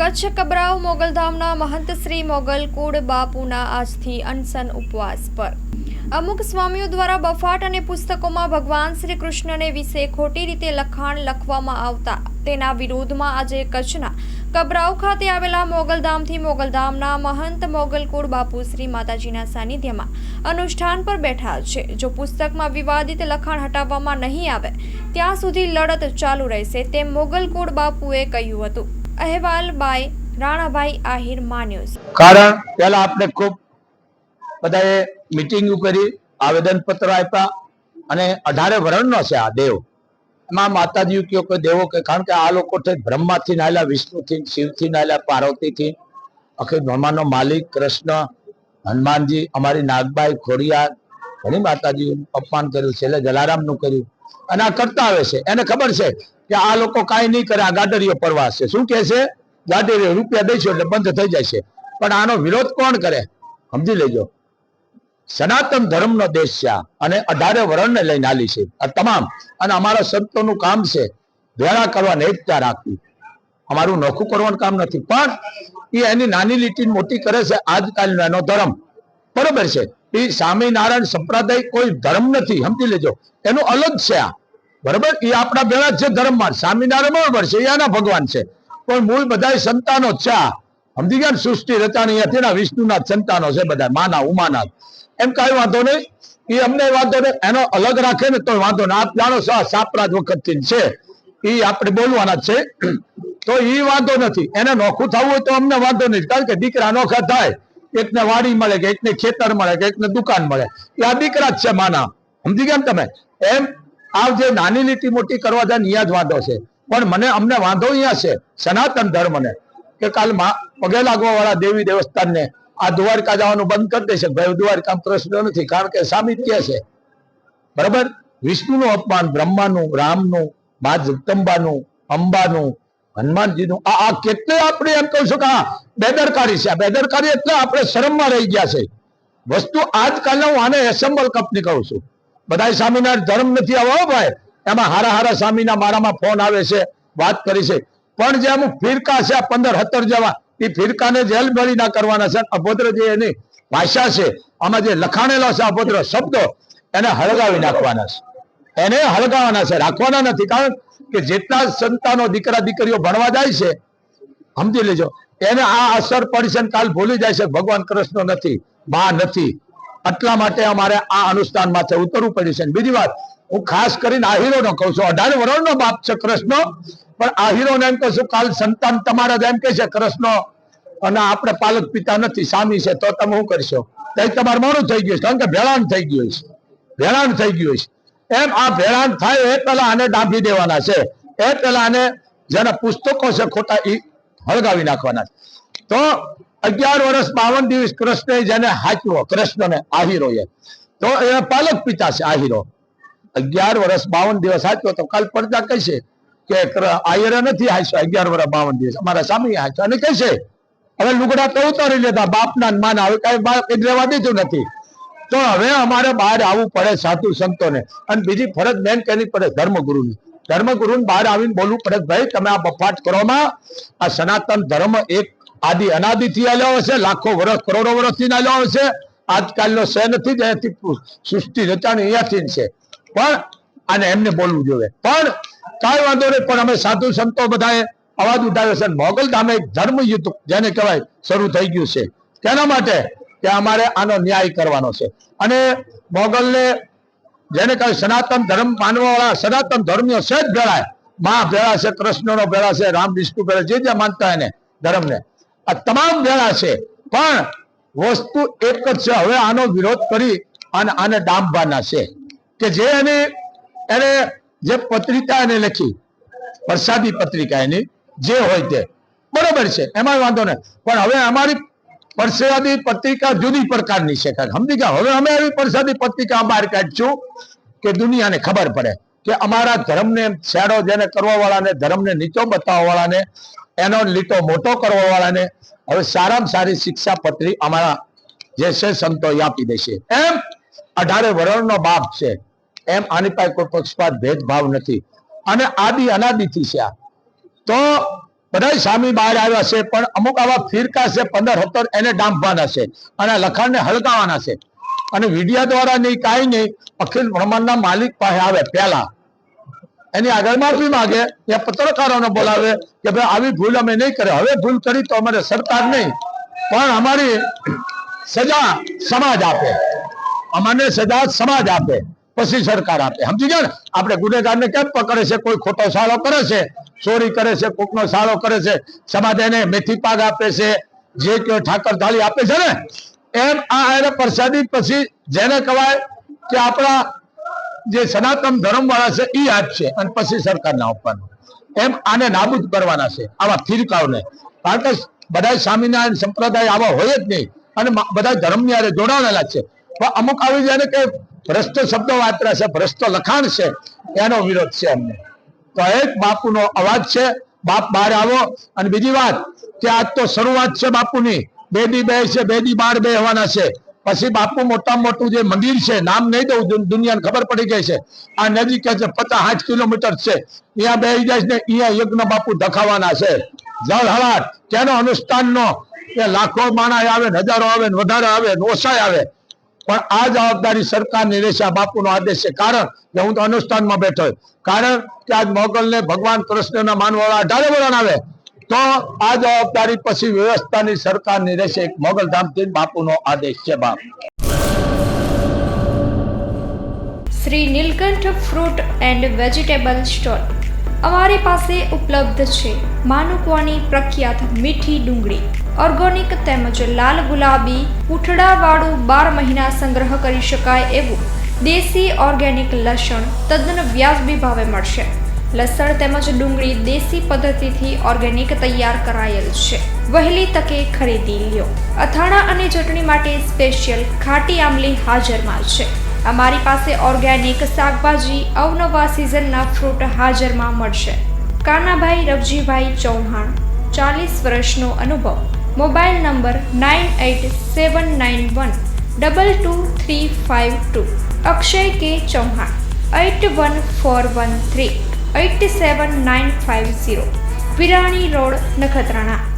કચ્છ કબરાવ મોગલધામના મહંત શ્રી મોગલ કુળ બાપુના આજથી અનસન ઉપવાસ પર. અમુક સ્વામીઓ દ્વારા બફાટ અને પુસ્તકોમાં ભગવાન શ્રી કૃષ્ણને વિશે ખોટી રીતે લખાણ લખવામાં આવતા તેના વિરોધમાં આજે કચ્છના કબરાવ ખાતે આવેલા મોગલધામથી મોગલધામના મહંત મોગલકુળ બાપુ શ્રી માતાજીના સાનિધ્યમાં અનુષ્ઠાન પર બેઠા છે. જો પુસ્તકમાં વિવાદિત લખાણ હટાવવામાં નહીં આવે, ત્યાં સુધી લડત ચાલુ રહેશે તેમ મોગલકુળ બાપુએ કહ્યું હતું. અહેવાલ બાય રાણાભાઈ આહિર માન્યો કારણ પેલા આપણે ખૂબ બધાએ મિટિંગ કરી આવેદન પત્ર આપ્યા અને અઢારે વર્ણનો છે આ દેવ. એમાં માતાજી કયો કે દેવો કે, કારણ કે આ લોકો બ્રહ્માથી નાયલા, વિષ્ણુથી, શિવથી નાયલા, પાર્વતીથી. અખિલ બ્રહ્માનો માલિક કૃષ્ણ, હનુમાનજી, અમારી નાગબાઈ ખોડિયાર, ઘણી માતાજી અપમાન કર્યું, છેલ્લે જલારામનું કર્યું. અને આ કરતા આવે છે. એને ખબર છે કે આ લોકો કાંઈ નહીં કરે, આ ગાડરીઓ પરવાસ છે. શું કે છે? ગાડરીઓ રૂપિયા દઈશું એટલે બંધ થઈ જાય છે. પણ આનો વિરોધ કોણ કરે? સમજી લેજો. સનાતન ધર્મનો દેશ છે અને અઢારે વરણને લઈને આલી છે. આ તમામ. અને અમારા સંતોનું કામ છે ભેળા કરવાને એકતા રાખવી. અમારું નોખું કરવાનું કામ નથી. પણ એ એની નાની લીટી મોટી કરે છે આજકાલનો એનો ધર્મ. બરોબર છે. એ સ્વામિનારાયણ સંપ્રદાય કોઈ ધર્મ નથી, સમજી લેજો. એનું અલગ છે આ. બરોબર? એ આપણા ભેળા છે ધર્મમાં. સ્વામિનારાયણ બરોબર છે એના ભગવાન છે. પણ મૂળ બધા સંતાનો છે આ. સમજી ગયા સૃષ્ટિ રચાણી હતી ને વિષ્ણુના સંતાનો છે બધા માના, ઉમાના એમ કઈ વાંધો નહીં. એ અમને વાંધો નહીં. એનો અલગ રાખે ને તો વાંધો નહીં. આપ જાણો છો આ વખત વખતથી છે. એ આપણે બોલવાના છે. તો એ વાંધો નથી. એને નોખું થવું હોય તો અમને વાંધો નહીં. કારણ કે દીકરા નોખા થાય. એકને વાડી મળે કે એકને ખેતર મળે કે એકને દુકાન મળે. એ આ દીકરા જ છે માના. સમજી ગયા તમે? એમ આ જે નાની લીટી મોટી કરવા જાય અહીંયા જ વાંધો છે. પણ મને અમને વાંધો અહીંયા છે. સનાતન ધર્મને. કે કાલ પગે લાગવા વાળા દેવી દેવસ્થાનને આ દ્વારકા જવાનું બંધ કરી દેશે. ભાઈ દ્વારકા પ્રશ્ન નથી, કારણ કે સાબિત કે છે. બરાબર? વિષ્ણુનું અપમાન, બ્રહ્માનું, રામનું, મા જગદંબાનું, અંબાનું, હનુમાનજીનું, આ આ કેટલે આપણે એમ કહું છું કે બેદરકારી છે. આ બેદરકારી એટલે આપણે શરમમાં રહી ગયા છે. વસ્તુ આજકાલના હું આને એસેમ્બલ કંપની કહું છું. બધા સ્વામિનારાયણ ધર્મ નથી આવો ભાઈ. એમાં હારા હારા સ્વામીના મારામાં ફોન આવે છે, વાત કરી છે. પણ જે અમુક ફિરકા છે, આ પંદર સત્તર જેવા, એ ફિરકાને જેલ ભરી ના કરવાના છે. અભદ્ર જે એની ભાષા છે, આમાં જે લખાણેલા છે અભદ્ર શબ્દો, એને હળગાવી નાખવાના છે. એને હળગાવવાના છે. રાખવાના નથી. કારણ કે જેટલા સંતાનો દીકરા દીકરીઓ ભણવા જાય છે, સમજી લેજો એને આ અસર પડી કાલ ભૂલી જાય છે. ભગવાન કૃષ્ણ નથી, મા નથી. એટલા માટે અમારે આ અનુષ્ઠાન માથે ઉતરવું પડ્યું છે. બીજી વાત, હું ખાસ કરીને આહીરો નો કહું છું. અઢાર વર્ષનો બાપ છે કૃષ્ણ, પણ આહીરો ને એમ કહું છું, કાલ સંતાન તમારા એમ કે છે, કૃષ્ણ, અને આપણે પાલક પિતા નથી, સામી છે. તો તમે શું કરશો? તો તમારે મોડું થઈ ગયું છે. કારણ કે ભેળાણ થઈ ગયું છે. ભેળાણ થઈ ગયું છે. એમ આ ભેળાણ થાય એ પેલા આને ડાંભી દેવાના છે. એ પેલા આને જેના પુસ્તકો છે ખોટા હળગાવી નાખવાના તો અગિયાર વર્ષ, બાવન દિવસ કૃષ્ણ જેને હાચવો કૃષ્ણને આહીરો એ તો એ પાલક પિતા છે, આહીરો. અગિયાર વર્ષ, બાવન દિવસ હાચવો તો કાલ પડતા કહેશે કે કર- નથી હાચ્યો, અગિયાર વર્ષ, બાવન દિવસ. અમારા સામે હાચ્યો. અને કહેશે, હવે લુગડા તો ઉતારી લેતા, બાપના માન, હવે કઈ બાપ રહેવા દીધું નથી. તો હવે અમારે બહાર આવવું પડે સાધુ સંતોને. અને બીજી ફરજ મેન કરવી પડે ધર્મગુરુની. ધર્મગુરુને બહાર આવીને બોલવું પડે. ભાઈ, તમે આ બફાટ કરવામાં આ સનાતન ધર્મ એક આદિ અનાદિથી આવ્યો હશે, લાખો વર્ષ કરોડો વર્ષથી આવ્યો હશે. આજકાલનો સે નથી જ સૃષ્ટિ રચાણ અહીંયાથી છે. પણ અને એમને બોલવું જોઈએ. પણ કાંઈ વાંધો નહીં, પણ અમે સાધુ સંતો બધાએ અવાજ ઉઠાવ્યો છે. મોગલ ધામે એક ધર્મ યુદ્ધ જેને કહેવાય શરૂ થઈ ગયું છે. તેના માટે કે અમારે આનો ન્યાય કરવાનો છે. અને મોગલને જેને કહે સનાતન ધર્મ માનવા વાળા સનાતન ધર્મીઓ છે જ ભેળાય. માં ભેળા છે, કૃષ્ણનો ભેળા છે, રામ વિષ્ણુ ભેળા જે જે માનતા એને ધર્મને. આ તમામ ભેળા છે. પણ વસ્તુ એક જ છે. હવે આનો વિરોધ કરી અને આને ડામવાના છે. કે જે એની, એને જે પત્રિકા એને લખી, પ્રસાદી પત્રિકા એની, જે હોય તે. બરોબર છે. એમાં વાંધો નહીં. પણ હવે અમારી પ્રસાદી પત્રિકા જુદી પ્રકારની છે. સમજી હવે અમે એવી પરસાદી પત્રિકા બહાર કાઢશું કે દુનિયાને ખબર પડે કે અમારા ધર્મને શેડો જેને કરવા વાળાને ધર્મને નીચો બતાવવા વાળાને એનો લીટો મોટો કરવા વાળાને હવે સારામાં સારી શિક્ષા પત્રી અમારા જે છે સંતો આપી દેશે. એમ અઢારે વરણનો બાપ છે. એમ આની પાસે કોઈ પક્ષપાત ભેદભાવ નથી. અને આદિ અનાદિથી છે આ. તો બધા સામી બહાર આવ્યા છે, પણ અમુક આવા ફિરકા છે, પંદર, સત્તર, એને ડાંપવાના છે અને લખાણને હળકાવાના છે. અને વિડિયા દ્વારા નહીં, કાંઈ નહીં, અખિલ બ્રહ્માંડના માલિક પાસે આવે પહેલા. એની આગળ માફી માંગે યા પત્રકારોને બોલાવે કે ભાઈ, આવી ભૂલ અમે નહીં કરે. હવે ભૂલ કરી તો અમારે સરકાર નહીં. પણ અમારી સજા સમાજ આપે. અમને સજા સમાજ આપે. પછી સરકાર આપે. સમજી ગયા ને? આપણે ગુનેગારને કેમ પકડે છે? કોઈ ખોટો સાળો કરે છે? ચોરી કરે છે? કોકનો સાળો કરે છે? સમાજ એને મેથી પાક આપે છે? જે કે ઠાકર થાળી આપે છે ને? એમ આ એને પ્રસાદી પછી જેને કહેવાય કે આપણા જે સનાતન ધર્મ વાળા છે એ હાથ છે. અને પછી સરકારને આપવાનું. એમ આને નાબૂદ કરવાના છે. આવા ફિરકાઓને. કારણ કે બધા સ્વામિનારાયણ સંપ્રદાય આવા હોય જ નહીં. અને બધા ધર્મની હારે જોડાયેલા છે. પણ અમુક આવી જાય કે ભ્રષ્ટ શબ્દો વાપર્યા છે, ભ્રષ્ટ લખાણ છે, એનો વિરોધ છે અમને તો એક બાપુનો અવાજ છે, બાપ બહાર આવો. અને બીજી વાત, કે આજ તો શરૂઆત છે બાપુની. બે દી બે છે, બે દી બાર બે હોવાના છે. પછી બાપુ મોટામાં મોટું જે મંદિર છે, નામ નહીં દઉં, દુન- દુનિયાને ખબર પડી ગઈ છે. આ નજીક છે પચાસ સાઠ કિલોમીટર છે. અહીંયા બે જાય ને અહીંયા યજ્ઞ બાપુ દખાવાના છે. જળ હળાટ, તેનો અનુષ્ઠાનનો, કે લાખો માણા આવે હજારો આવે ને વધારે આવે ને ઓછાય આવે. પણ આ જવાબદારી સરકારની રહેશે, આ બાપુનો આદેશ છે. કારણ કે હું તો અનુષ્ઠાનમાં બેઠો કારણ કે આજ મોગલને ભગવાન કૃષ્ણના માનવાળા અઢારે વરણ આવે. તો આ જવાબદારી પછી વ્યવસ્થાની સરકારની રહેશે. એક મોગલધામથી બાપુનો આદેશ છે, બાપ. Shri Nilkanth fruit and vegetable store અમારી પાસે ઉપલબ્ધ છે. માનુકવાની પ્રખ્યાત મીઠી ડુંગળી. ઓર્ગોનિક તેમજ લાલ ગુલાબી પૂંઠડાવાળું બાર મહિના સંગ્રહ કરી શકાય એવું દેશી ઓર્ગેનિક લસણ તદ્દન વ્યાજબી ભાવે મળશે. લસણ તેમજ ડુંગળી દેશી પદ્ધતિથી ઓર્ગેનિક તૈયાર કરાયેલ છે. વહેલી તકે ખરીદી લ્યો. અથાણા અને ચટણી માટે સ્પેશિયલ ખાટી આમલી હાજરમાં છે. અમારી પાસે ઓર્ગેનિક શાકભાજી અવનવા સિઝનના ફ્રૂટ હાજરમાં મળશે. કાનાભાઈ રવજીભાઈ ચૌહાણ, ચાલીસ વર્ષનો અનુભવ. Mobile number nine eight seven nine one double two three five two. Akshay K Chauhan eight one four one three eight seven nine five zero. Virani road, Nakhatrana.